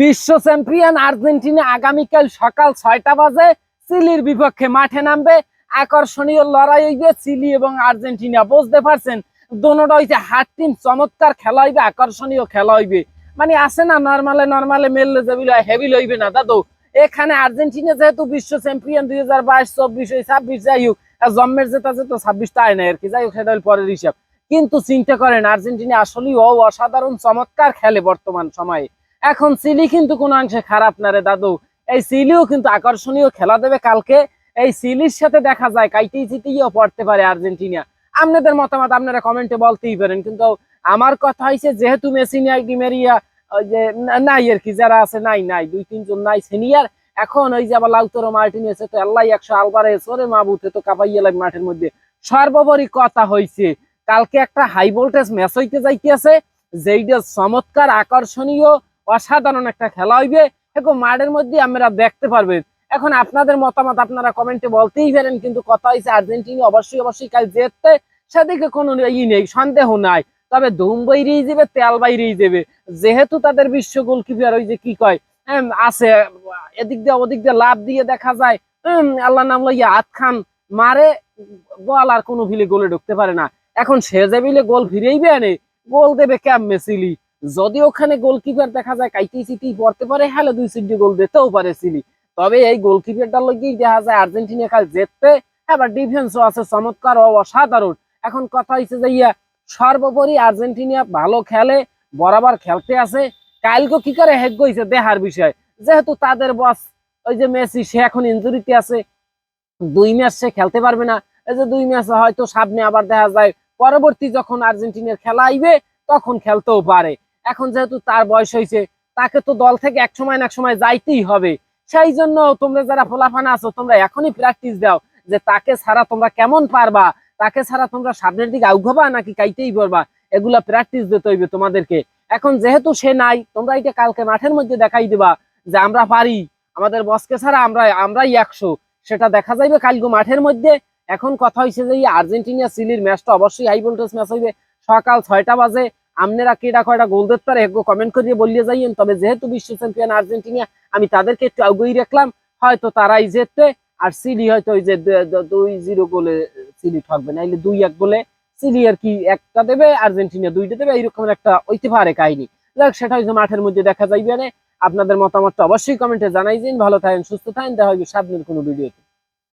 বিশ্ব champion Argentina আগামীকাল সকাল ছয়টা বাজে চিলির বিপক্ষে মাঠে নামবে। আকর্ষণীয় লড়াই হইবে চিলি এবং আর্জেন্টিনা। বুঝতে পারছেন? দোনোটা হইছে হাট টিম চমৎকার খেলা হইবে, আকর্ষণীয় খেলা হইবে। মানে আছে না, নর্মালে নর্মালে মেললে যেগুলো হেভি লইবে না দাদু? এখানে আর্জেন্টিনা যেহেতু বিশ্ব চ্যাম্পিয়ন, দুই হাজার বাইশ, চব্বিশ ওই ছাব্বিশ, যাই হোক জন্মের যেটা যেত ছাব্বিশটা আয় না আর কি, যাই হোক, সেটা পরের হিসাব। কিন্তু চিন্তা করেন, আর্জেন্টিনা আসলেই অসাধারণ, চমৎকার খেলে বর্তমান সময়ে। এখন চিলি কিন্তু কোনো অংশে খারাপ না রে দাদু। এই চিলিও কিন্তু আকর্ষণীয় খেলা দেবে কালকে। এই চিলির সাথে দেখা যায়, কাইতেই জিতেইও পড়তে পারে আর্জেন্টিনা। আপনাদের মতামত আপনারা কমেন্টে বলতেই পারেন। কিন্তু আমার কথা হয়েছে যেহেতু মেসি নাই, ডিমেরিয়া যে নাই আর কি, যারা আছে, নাই নাই, দুই, তিনজন নাই, সিনিয়র। এখন ওই যে আবার লাউতরো মার্টিন এসে তো আল্লাহ একশো আলবারে ওরে মাবুতে তো কাপাইয়ালাই মাঠের মধ্যে। সর্বোপরি কথা হয়েছে কালকে একটা হাই ভোল্টেজ ম্যাচ হইতে যাইতেছে, যেইটা চমৎকার, আকর্ষণীয় অসাধারণ একটা খেলা হইবে। এখন মাঠের মধ্যে আমরা দেখতে পারবেন এখন আপনাদের মতামত আপনারা কমেন্টে বলতেই পারেন কিন্তু কথা হয়েছে আর্জেন্টিনা অবশ্যই অবশ্যই কাল জিততে সেদিকে কোনো ই নেই সন্দেহ নাই। তবে ধুম বাইরেই যাবে তেল বাইরেই যাবে। যেহেতু তাদের বিশ্ব গোলকিপার ওই যে কি কয় আছে এদিক দিয়ে ওদিক দিয়ে লাভ দিয়ে দেখা যায় উম, আল্লাহ নাম লইয়া হাত খান মারে বল আর কোনো ভিলে গোলে ঢুকতে পারে না। এখন সে যে গোল ফিরেইবে আনে গোল দেবে ক্যাম মেসিলি যদি ওখানে গোলকিপার দেখা যায় কাইটি চিটি পড়তে পারে, হ্যালো, দুই সিটি গোল দিতেও পারে সিলি। তবে এই গোলকিপারটার লগেই দেখা যায় আর্জেন্টিনা কাল জিততে এবার ডিফেন্সও আছে, চমৎকার ও অসাধারণ। এখন কথা হচ্ছে যে ইয়া, সর্বোপরি আর্জেন্টিনা ভালো খেলে, বরাবর খেলতে আছে। কালকে কি করে হেগ গইছে দেহার বিষয়। যেহেতু তাদের বস ওই যে মেসি, সে এখন ইঞ্জুরিতে আছে। দুই ম্যাচ সে খেলতে পারবে না। এই যে দুই ম্যাচ হয়তো সামনে আবার দেখা যায়, পরবর্তী যখন আর্জেন্টিনার খেলা আইবে, তখন খেলতেও পারে। এখন যেহেতু তার বয়স হয়েছে, তাকে তো দল থেকে এক সময় না এক সময় যাইতেই হবে। সেই জন্য তোমরা যারা ফোলাফানা আছো, তোমরা এখনই প্র্যাকটিস দাও যে তাকে ছাড়া তোমরা কেমন পারবা, তাকে ছাড়া তোমরা সামনের দিকে আউঘবা নাকি কাইতেই পারবা এগুলা প্র্যাকটিস দিতে হইবে তোমাদেরকে। এখন যেহেতু সে নাই, তোমরা এটা কালকে মাঠের মধ্যে দেখাই দিবা যে আমরা পারি, আমাদের বসকে ছাড়া আমরা, আমরাই একশো। সেটা দেখা যাইবে কালকে মাঠের মধ্যে। এখন কথা হয়েছে যে আর্জেন্টিনা চিলির ম্যাচটা অবশ্যই হাই ভোল্টেজ ম্যাচ হইবে। সকাল ছয়টা বাজে। আপনারা কেটা কয়টা গোল দিতে পারে? কমেন্ট করিয়ে বলিয়ে যাইয়েন। তবে যেহেতু বিশ্ব চ্যাম্পিয়ন আর্জেন্টিনা, আমি তাদেরকে একটু আগুই রাখলাম। হয়তো তারাই জিতবে, আর চিলি হয়তো ওই যে দুই জিরো গোলে চিলি ঠকবে। নাইলে দুই এক গোলে চিলি আর কি একটা দেবে, আর্জেন্টিনা দুইটা দেবে, এইরকম একটা হইতে পারে কাহিনী যাক সেটা হয়তো মাঠের মধ্যে দেখা যাইবে না আপনাদের মতামতটা অবশ্যই কমেন্টে জানাই দিন। ভালো থাকেন, সুস্থ থাকেন। দেখা হবে সামনের কোনো ভিডিওতে